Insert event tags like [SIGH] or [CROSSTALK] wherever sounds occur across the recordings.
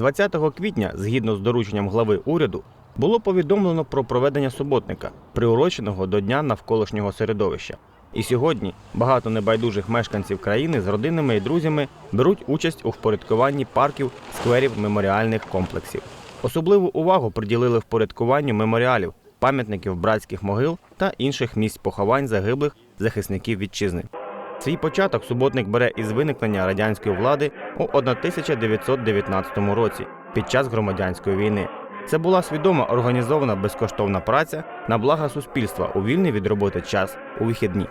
20 квітня, згідно з дорученням глави уряду, було повідомлено про проведення суботника, приуроченого до Дня навколишнього середовища. І сьогодні багато небайдужих мешканців країни з родинами і друзями беруть участь у впорядкуванні парків, скверів, меморіальних комплексів. Особливу увагу приділили впорядкуванню меморіалів, пам'ятників братських могил та інших місць поховань загиблих захисників вітчизни. Свій початок суботник бере із виникнення радянської влади у 1919 році під час громадянської війни. Це була свідома організована безкоштовна праця на благо суспільства у вільний від роботи час у вихідні.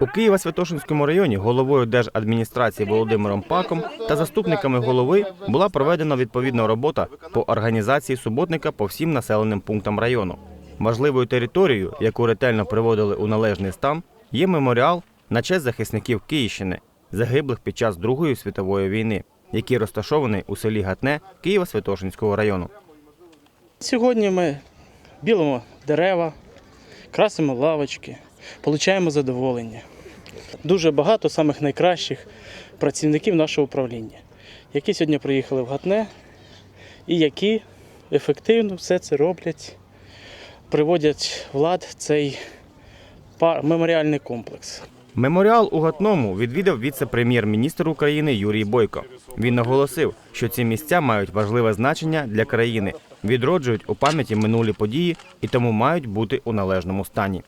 У Києво-Святошинському районі головою держадміністрації Володимиром Паком та заступниками голови була проведена відповідна робота по організації суботника по всім населеним пунктам району. Важливою територією, яку ретельно приводили у належний стан, є меморіал на честь захисників Київщини, загиблих під час Другої світової війни, який розташований у селі Гатне Києво-Святошинського району. Сьогодні ми білимо дерева, красимо лавочки, отримуємо задоволення. Дуже багато самих найкращих працівників нашого управління, які сьогодні приїхали в Гатне і які ефективно все це роблять, приводять в лад цей меморіальний комплекс. Меморіал у Гатному відвідав віце-прем'єр-міністр України Юрій Бойко. Він наголосив, що ці місця мають важливе значення для країни, відроджують у пам'яті минулі події і тому мають бути у належному стані.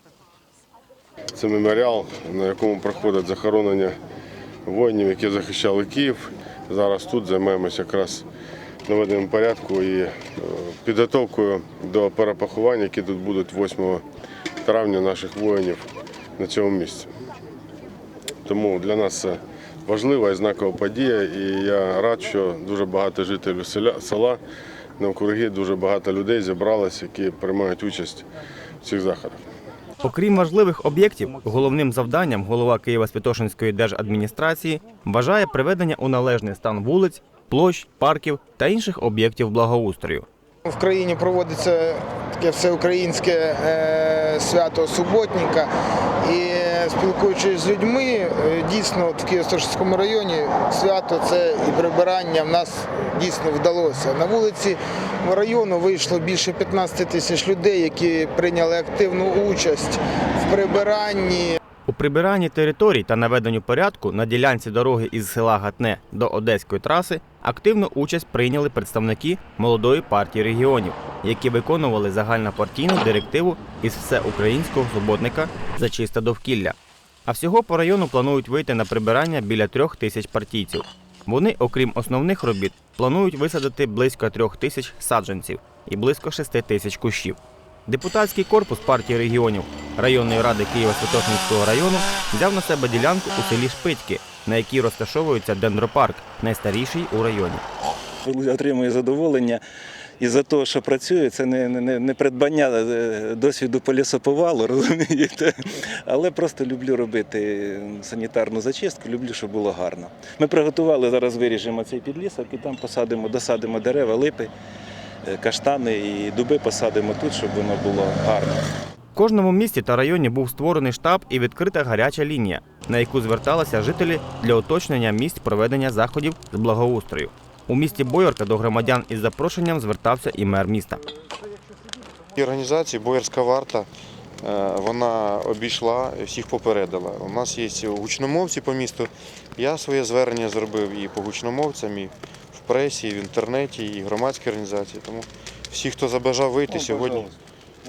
Це меморіал, на якому проходить захоронення воїнів, які захищали Київ. Зараз тут займаємося якраз наведенням порядку і е, підготовкою до перепоховань, які тут будуть 8 травня наших воїнів на цьому місці. Тому для нас це важлива і знакова подія. І я рад, що дуже багато жителів села навкруги, дуже багато людей зібралось, які приймають участь в цих заходах. Окрім важливих об'єктів, головним завданням голова Києво-Святошинської держадміністрації вважає приведення у належний стан вулиць, площ, парків та інших об'єктів благоустрою. В країні проводиться таке всеукраїнське е, свято суботника. І спілкуючись з людьми, е, дійсно в Києво-Стошинському районі свято це і прибирання в нас дійсно вдалося. На вулиці району вийшло більше 15 тисяч людей, які прийняли активну участь в прибиранні. У прибиранні територій та наведенню порядку на ділянці дороги із села Гатне до Одеської траси активну участь прийняли представники молодої партії регіонів, які виконували загальнопартійну директиву із всеукраїнського суботника за чисте довкілля. А всього по району планують вийти на прибирання біля трьох тисяч партійців. Вони, окрім основних робіт, планують висадити близько трьох тисяч саджанців і близько шести тисяч кущів. Депутатський корпус партії регіонів районної ради Києво-Святошинського району взяв на себе ділянку у селі Шпитьки, на якій розташовується дендропарк, найстаріший у районі. отримую задоволення із-за того, що працюю. Це не, не, не придбання е, досвіду по лісоповалу, [LAUGHS] розумієте. Але просто люблю робити санітарну зачистку, люблю, щоб було гарно. Ми приготували, зараз виріжемо цей підлісок і там посадимо, досадимо дерева, липи, каштани і дуби посадимо тут, щоб воно було гарно. В кожному місті та районі був створений штаб і відкрита гаряча лінія, на яку зверталися жителі для уточнення місць проведення заходів з благоустрою. У місті Бойорка до громадян із запрошенням звертався і мер міста. І Організації Боярська варта е, вона обійшла всіх попередила. У нас є гучномовці по місту. Я своє звернення зробив і по гучномовцям, і пресі, і в інтернеті, і громадські організації. Тому всі, хто забажав вийти сьогодні,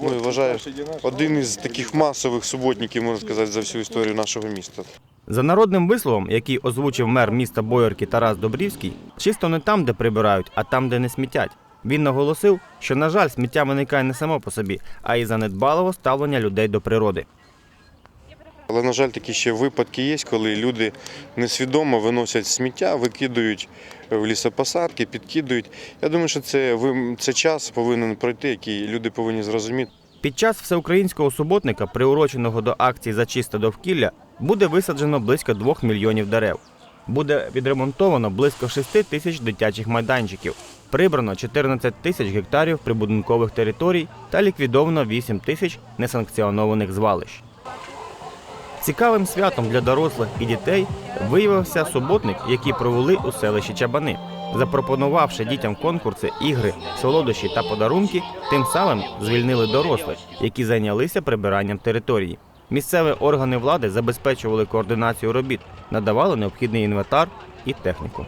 ну і вважаю, один із таких масових суботників, можна сказати, за всю історію нашого міста. За народним висловом, який озвучив мер міста Бойорки Тарас Добрівський, чисто не там, де прибирають, а там, де не смітять. Він наголосив, що, на жаль, сміття виникає не само по собі, а й за недбалого ставлення людей до природи. Але, на жаль, такі ще випадки є, коли люди несвідомо виносять сміття, викидують в лісопосадки, підкидують. Я думаю, що це, це час повинен пройти, який люди повинні зрозуміти. Під час всеукраїнського суботника, приуроченого до акції за чисте довкілля, буде висаджено близько 2 мільйонів дерев. Буде відремонтовано близько 6 тисяч дитячих майданчиків, прибрано 14 тисяч гектарів прибудинкових територій та ліквідовано 8 тисяч несанкціонованих звалищ. Цікавим святом для дорослих і дітей виявився суботник, який провели у селищі Чабани. запропонувавши дітям конкурси, ігри, солодощі та подарунки, тим самим звільнили дорослих, які зайнялися прибиранням території. Місцеві органи влади забезпечували координацію робіт, надавали необхідний інвентар і техніку.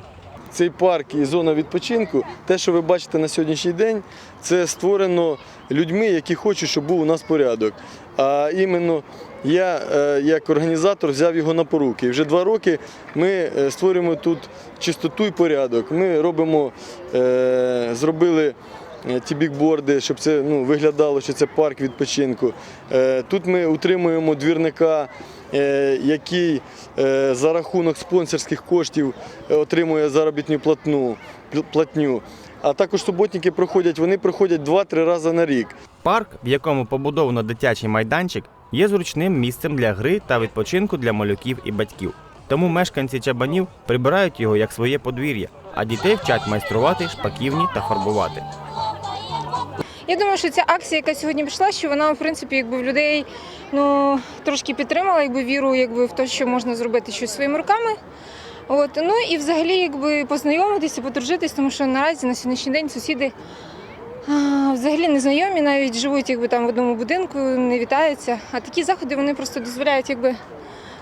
цей парк і зона відпочинку, те, що ви бачите на сьогоднішній день, це створено людьми, які хочуть, щоб був у нас порядок. А іменно я, е, як організатор, взяв його на поруки. І вже два роки ми е, створюємо тут чистоту і порядок. Ми робимо, е, зробили. Ті бікборди, щоб це ну, виглядало, що це парк відпочинку. Тут ми утримуємо двірника, який за рахунок спонсорських коштів отримує заробітну платну, платню. А також суботники проходять, вони проходять 2-3 рази на рік. Парк, в якому побудовано дитячий майданчик, є зручним місцем для гри та відпочинку для малюків і батьків. Тому мешканці чабанів прибирають його як своє подвір'я, а дітей вчать майструвати, шпаківні та фарбувати. Я думаю, що ця акція, яка сьогодні пішла, що вона в принципі якби в людей ну трошки підтримала, якби віру, якби в те, що можна зробити щось своїми руками. От ну і взагалі, якби познайомитися, подружитись, тому що наразі на сьогоднішній день сусіди взагалі незнайомі, навіть живуть якби там в одному будинку, не вітаються. А такі заходи вони просто дозволяють якби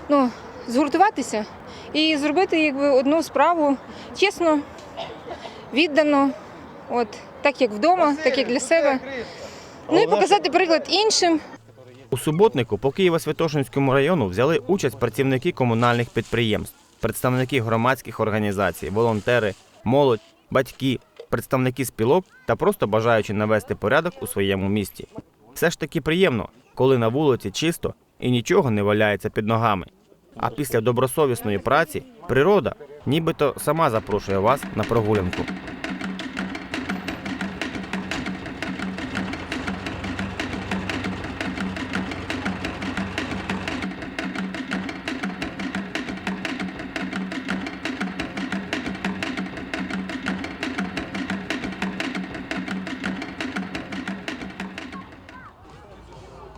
ну згуртуватися і зробити якби одну справу чесно, віддано. От так як вдома, так як для себе. Ну і показати приклад іншим. У суботнику по Києво-Святошинському району взяли участь працівники комунальних підприємств, представники громадських організацій, волонтери, молодь, батьки, представники спілок та просто бажаючи навести порядок у своєму місті. Все ж таки приємно, коли на вулиці чисто і нічого не валяється під ногами. А після добросовісної праці природа нібито сама запрошує вас на прогулянку.